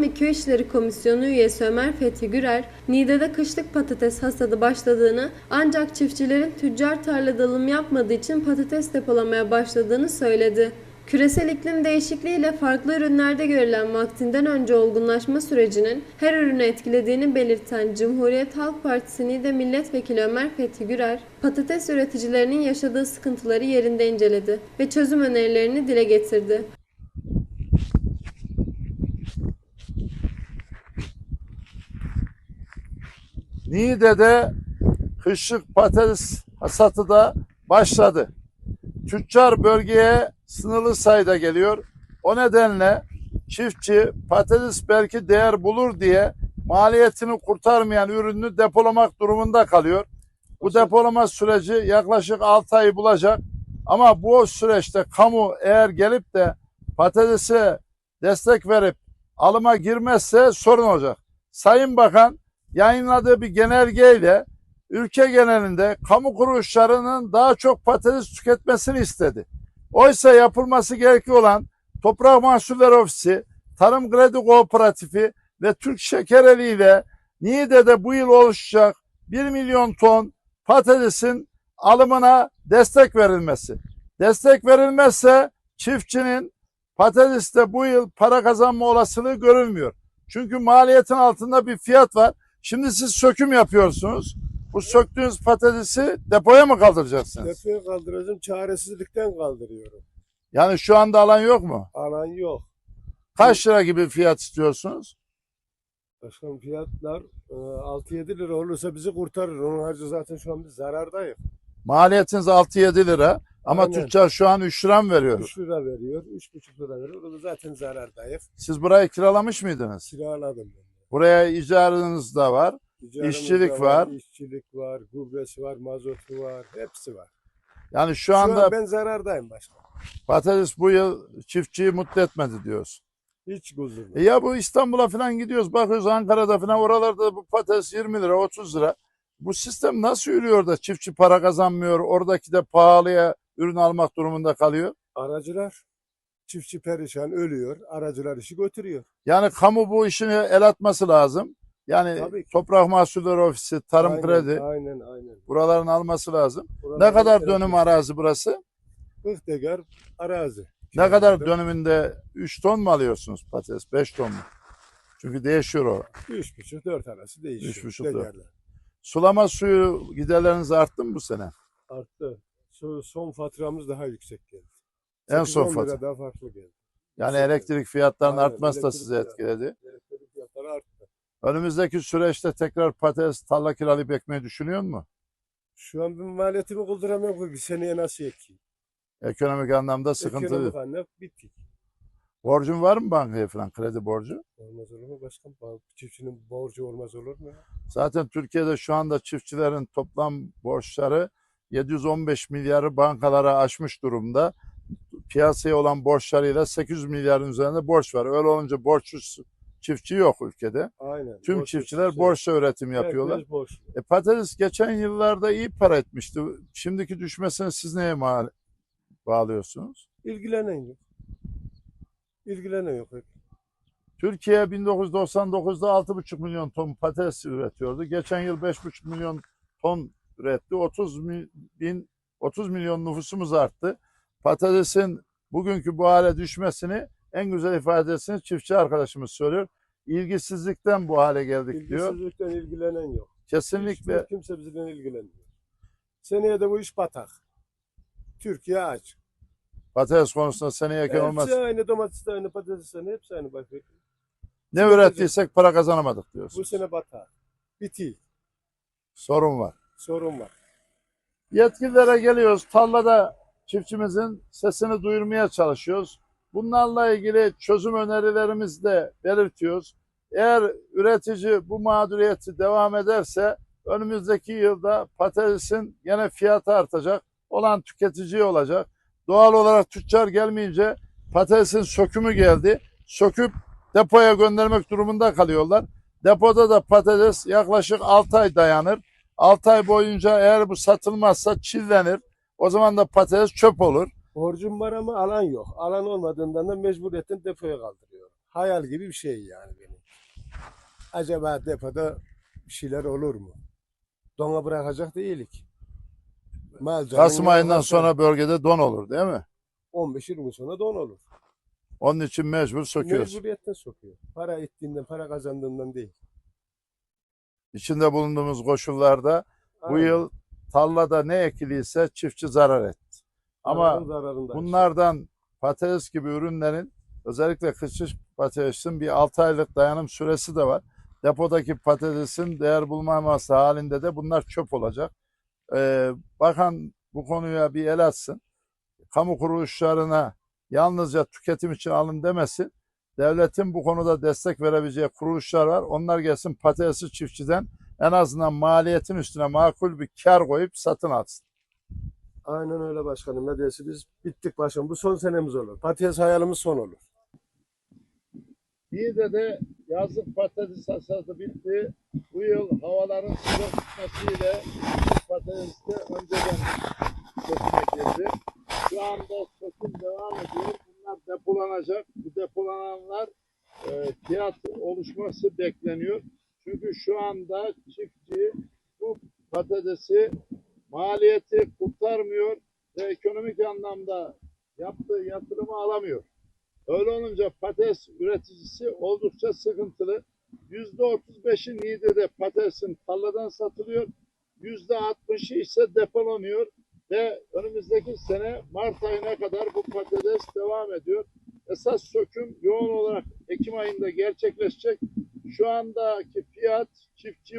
Ve Köy İşleri Komisyonu üyesi Ömer Fethi Gürer, Niğde'de kışlık patates hasadı başladığını ancak çiftçilerin tüccar tarlada alım yapmadığı için patates depolamaya başladığını söyledi. Küresel iklim değişikliğiyle farklı ürünlerde görülen vaktinden önce olgunlaşma sürecinin her ürünü etkilediğini belirten Cumhuriyet Halk Partisi Niğde Milletvekili Ömer Fethi Gürer, patates üreticilerinin yaşadığı sıkıntıları yerinde inceledi ve çözüm önerilerini dile getirdi. Niğde'de kışlık patates hasatı da başladı. Tüccar bölgeye sınırlı sayıda geliyor. O nedenle çiftçi patates belki değer bulur diye maliyetini kurtarmayan ürünü depolamak durumunda kalıyor. Bu depolama süreci yaklaşık 6 ayı bulacak. Ama bu süreçte kamu eğer gelip de patatese destek verip alıma girmezse sorun olacak. Sayın Bakan yayınladığı bir genelgeyle ülke genelinde kamu kuruluşlarının daha çok patates tüketmesini istedi. Oysa yapılması gerekli olan Toprak Mahsulleri Ofisi, Tarım Kredi Kooperatifi ve Türk Şekereli ile Niğde'de bu yıl oluşacak 1 milyon ton patatesin alımına destek verilmesi. Destek verilmezse çiftçinin patateste bu yıl para kazanma olasılığı görülmüyor. Çünkü maliyetin altında bir fiyat var. Şimdi siz söküm yapıyorsunuz. Bu söktüğünüz patatesi depoya mı kaldıracaksınız? Depoya kaldıracağım. Çaresizlikten kaldırıyorum. Yani şu anda alan yok mu? Alan yok. Kaç lira gibi fiyat istiyorsunuz? Başkan fiyatlar e, 6-7 lira olursa bizi kurtarır. Onun harcı zaten şu an biz zarardayız. Maliyetiniz 6-7 lira ama Aynen. tüccar şu an 3 lira mı veriyor? 3 lira veriyor. 3,5 lira veriyor. O da zaten zarardayız. Siz burayı kiralamış mıydınız? Kiraladım ben. Buraya icarınız da var. Ticaretimiz İşçilik de var. İşçilik var. Gübresi var. Mazotu var. Hepsi var. Yani şu Şu anda an ben zarardayım başkan. patates bu yıl çiftçiyi mutlu etmedi diyorsun. Hiç huzur E ya bu İstanbul'a falan gidiyoruz bakıyoruz Ankara'da falan oralarda bu patates 20 lira 30 lira. Bu sistem nasıl yürüyor da çiftçi para kazanmıyor oradaki de pahalıya ürün almak durumunda kalıyor? Aracılar çiftçi perişan ölüyor. Aracılar işi götürüyor. Yani kamu bu işini el atması lazım. Yani Tabii ki. Toprak Mahsulleri Ofisi, Tarım Aynen, Kredi Aynen aynen. buraların alması lazım. Ne Buralarda kadar dönüm arazi burası? 40 dekar arazi. Ne kadar Kiraladım. dönümünde 3 ton mu alıyorsunuz patates? 5 ton mu? Çünkü değişiyor o. Üç buçuk dört arası değişiyor. Üç buçuk, dört. Degarlar. Sulama suyu giderleriniz arttı mı bu sene? Arttı. Son, son faturamız daha yüksek geldi. En 8-10 son fatura. daha farklı geldi. Yani Yüksek elektrik fiyatlarının Aynen, artması da sizi etkiledi. Elektrik fiyatları arttı. Önümüzdeki süreçte tekrar patates tarla kiralayıp ekmeyi düşünüyor mu? Şu an ben maliyetimi kulduramıyorum ki seneye nasıl ekeyim? Ekonomik anlamda sıkıntı. Ekonomik anlamda bittik. Borcun var mı bankaya falan kredi borcu? Olmaz olur mu başkan? Çiftçinin borcu olmaz olur mu? Zaten Türkiye'de şu anda çiftçilerin toplam borçları 715 milyarı bankalara aşmış durumda. Piyasaya olan borçlarıyla 800 milyarın üzerinde borç var. Öyle olunca borçsuz çiftçi yok ülkede. Aynen. Tüm Borçsuz çiftçiler çiftçi. borçla üretim yapıyorlar. borç. E, patates geçen yıllarda iyi para etmişti. Şimdiki düşmesini siz neye mal bağlıyorsunuz? İlgilenen yok. İlgilenen yok. Türkiye 1999'da 6,5 milyon ton patates üretiyordu. Geçen yıl 5,5 milyon ton üretti. 30 mi- bin 30 milyon nüfusumuz arttı. Patatesin bugünkü bu hale düşmesini en güzel ifadesini çiftçi arkadaşımız söylüyor. İlgisizlikten bu hale geldik diyor. İlgisizlikten ilgilenen yok. Kesinlikle Hiçbir kimse bizden ilgilenmiyor. Seneye de bu iş batak. Türkiye aç. patates konusunda seneye Hepsi olmaz. aynı domates de aynı patates de aynı hepsi aynı bak. Ne ürettiysek para kazanamadık Bu diyorsunuz. sene batak. Biti. Sorun var. Sorun var. Yetkililere geliyoruz. Tarlada çiftçimizin sesini duyurmaya çalışıyoruz. Bunlarla ilgili çözüm önerilerimizi de belirtiyoruz. Eğer üretici bu mağduriyeti devam ederse önümüzdeki yılda patatesin gene fiyatı artacak. Olan tüketici olacak. Doğal olarak tüccar gelmeyince patatesin sökümü geldi. Söküp depoya göndermek durumunda kalıyorlar. Depoda da patates yaklaşık 6 ay dayanır. 6 ay boyunca eğer bu satılmazsa çillenir. O zaman da patates çöp olur. Borcum var ama alan yok. Alan olmadığından da mecburiyetten depoya kaldırıyorum. Hayal gibi bir şey yani benim. acaba depoda bir şeyler olur mu? Dona bırakacak değilik. Mal Kasım ayından sonra bölgede don olur değil mi? 15-20 gün sonra don olur. Onun için mecbur söküyoruz. Mecburiyetten sokuyor. Para ettiğinden, para kazandığından değil. İçinde bulunduğumuz koşullarda bu Aynen. yıl tarlada ne ekiliyse çiftçi zarar etti. Ama bunlardan patates gibi ürünlerin özellikle kışçı patatesin bir 6 aylık dayanım süresi de var. Depodaki patatesin değer bulmaması halinde de bunlar çöp olacak. Ee, bakan bu konuya bir el atsın. Kamu kuruluşlarına yalnızca tüketim için alın demesin. Devletin bu konuda destek verebileceği kuruluşlar var. Onlar gelsin patatesi çiftçiden en azından maliyetin üstüne makul bir kar koyup satın alsın. Aynen öyle başkanım. Ne diyesi biz bittik başkanım. Bu son senemiz olur. Patates hayalimiz son olur. Niğde'de yazlık patates hasadı bitti. Bu yıl havaların sıcak tutmasıyla patateste önceden söküme girdi. Şu anda söküm devam ediyor. Bunlar depolanacak. Bu depolananlar e, fiyat oluşması bekleniyor. Çünkü şu anda çiftçi bu patatesi maliyeti kurtarmıyor ve ekonomik anlamda yaptığı yatırımı alamıyor. Öyle olunca patates üreticisi oldukça sıkıntılı. Yüzde otuz beşi Niğde'de patatesin tarladan satılıyor. Yüzde altmışı ise depolanıyor. Ve önümüzdeki sene Mart ayına kadar bu patates devam ediyor. Esas söküm yoğun olarak Ekim ayında gerçekleşecek. Şu andaki fiyat çiftçi